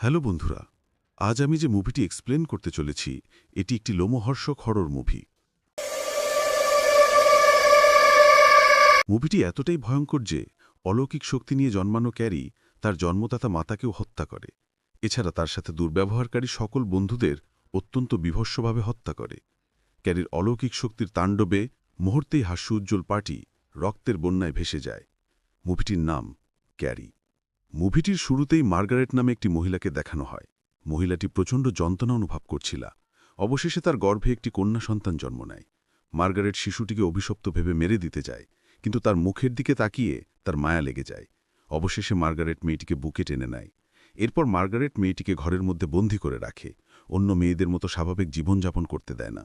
Hello বন্ধুরা, আজ আমি যে মুভিটি এক্সপ্লেন করতে চলেছি, এটি একটি লোমহর্ষক হরর মুভি মুভিটি এতটাই ভয়ঙ্কর যে, অলৌকিক শক্তি নিয়ে জন্মানো ক্যারি তার জন্মদাতা মাতাকেও হত্যা করে। এছাড়া তার সাথে দুর্ব্যবহারকারী সকল বন্ধুদের অত্যন্ত বিভৎসভাবে হত্যা করে। ক্যারির অলৌকিক শক্তির তাণ্ডবে মুহূর্তেই হাস্য উজ্জ্বল পার্টি রক্তের বন্যায় ভেসে যায়। মুভিটির নাম ক্যারি। মুভিটির শুরুতেই মার্গারেট নামে একটি মহিলাকে দেখানো হয়। মহিলাটি প্রচণ্ড যন্ত্রণা অনুভব করছিল। অবশেষে তার গর্ভে একটি কন্যা সন্তান জন্ম নেয়। মার্গারেট শিশুটিকে অভিশপ্ত ভেবে মেরে দিতে যায়, কিন্তু তার মুখের দিকে তাকিয়ে তার মায়া লেগে যায়। অবশেষে মার্গারেট মেয়েটিকে বুকে টেনে নেয়। এরপর মার্গারেট মেয়েটিকে ঘরের মধ্যে বন্দি করে রাখে। অন্য মেয়েদের মতো স্বাভাবিক জীবনযাপন করতে দেয় না।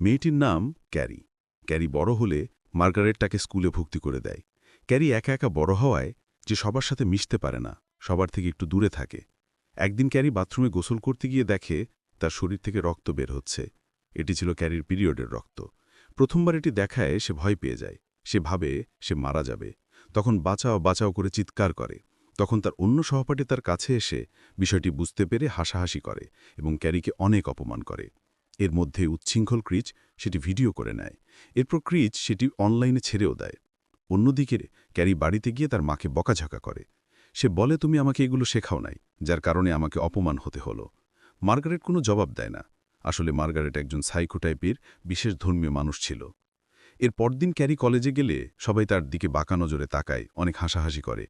মেয়েটির নাম ক্যারি। ক্যারি বড় হলে মার্গারেট তাকে স্কুলে ভর্তি করে দেয়। ক্যারি একা একা বড় হওয়ায় যে সবার সাথে মিশতে পারে না, সবার থেকে একটু দূরে থাকে। একদিন ক্যারি বাথরুমে গোসল করতে গিয়ে দেখে তার শরীর থেকে রক্ত বের হচ্ছে। এটি ছিল ক্যারির পিরিয়ডের রক্ত। প্রথমবার এটি দেখায় সে ভয় পেয়ে যায়। সে ভাবে সে মারা যাবে। তখন বাঁচাও বাঁচাও করে চিৎকার করে। তখন তার অন্য সহপাঠী তার কাছে এসে বিষয়টি বুঝতে পেরে হাসাহাসি করে এবং ক্যারিকে অনেক অপমান করে। এর মধ্যে উচ্ছৃঙ্খল ক্রিচ সেটি ভিডিও করে নেয়। এরপর ক্রিচ সেটি অনলাইনে ছেড়েও দেয়। অন্যদিকে ক্যারি বাড়িতে গিয়ে তার মাকে বকাঝাকা করে। সে বলে, তুমি আমাকে এগুলো শেখাও নাই, যার কারণে আমাকে অপমান হতে হলো। মার্গারেট কোনো জবাব দেয় না। আসলে মার্গারেট একজন সাইকো টাইপের, বিশেষ ধর্মীয় মানুষ ছিল। এর পরদিন ক্যারি কলেজে গেলে সবাই তার দিকে বাঁকা নজরে তাকায়, অনেক হাসাহাসি করে।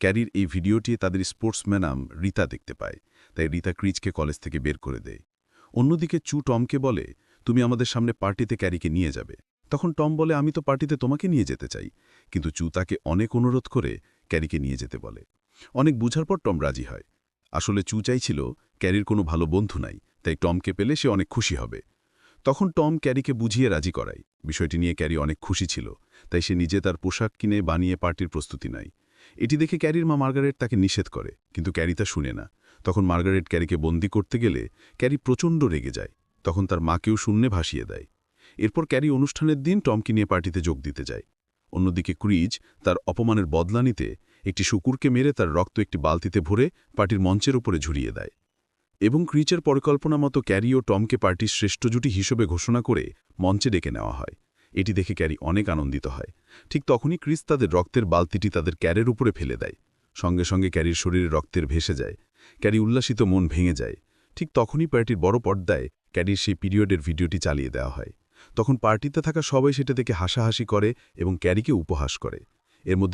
ক্যারির এই ভিডিওটি তাদের স্পোর্টসম্যানাম রিতা দেখতে পায়, তাই রিতা ক্রিজকে কলেজ থেকে বের করে দেয়। অন্যদিকে চু টমকে বলে, তুমি আমাদের সামনে পার্টিতে ক্যারিকে নিয়ে যাবে। তখন টম বলে, আমি তো পার্টিতে তোমাকে নিয়ে যেতে চাই। কিন্তু চু তাকে অনেক অনুরোধ করে ক্যারিকে নিয়ে যেতে বলে। অনেক বুঝার পর টম রাজি হয়। আসলে চু চাইছিল ক্যারির কোনো ভালো বন্ধু নাই, তাই টমকে পেলে সে অনেক খুশি হবে। তখন টম ক্যারিকে বুঝিয়ে রাজি করায়। বিষয়টি নিয়ে ক্যারি অনেক খুশি ছিল, তাই সে নিজে তার পোশাক কিনে বানিয়ে পার্টির প্রস্তুতি নেয়। এটি দেখে ক্যারির মা মার্গারেট তাকে নিষেধ করে, কিন্তু ক্যারি তা শুনে না। তখন মার্গারেট ক্যারিকে বন্দি করতে গেলে ক্যারি প্রচণ্ড রেগে যায়। তখন তার মাকেও শূন্যে ভাসিয়ে দেয়। এরপর ক্যারি অনুষ্ঠানের দিন টমকে নিয়ে পার্টিতে যোগ দিতে যায়। অন্যদিকে ক্রিজ তার অপমানের বদলা নিতে একটি শুকুরকে মেরে তার রক্ত একটি বালতিতে ভরে পার্টির মঞ্চের উপরে ঝুরিয়ে দেয়। এবং ক্রিচের পরিকল্পনা মতো ক্যারি ও টমকে পার্টির শ্রেষ্ঠ জুটি হিসেবে ঘোষণা করে মঞ্চে ডেকে নেওয়া হয়। এটি দেখে ক্যারি অনেক আনন্দিত হয়। ঠিক তখনই ক্রিস তাদের রক্তের বালতিটি তাদের ক্যারের উপরে ফেলে দেয়। সঙ্গে সঙ্গে ক্যারির শরীরে রক্তের ভেসে যায়। ক্যারি উল্লাসিত মন ভেঙে যায়। ঠিক তখনই পার্টির বড় পর্দায় ক্যারির সেই পিরিয়ডের ভিডিওটি চালিয়ে দেওয়া হয়। তখন পার্টিতে থাকা সবাই সেটা দেখে হাসাহাসি করে এবং ক্যারিকে উপহাস করে। এর মধ্যে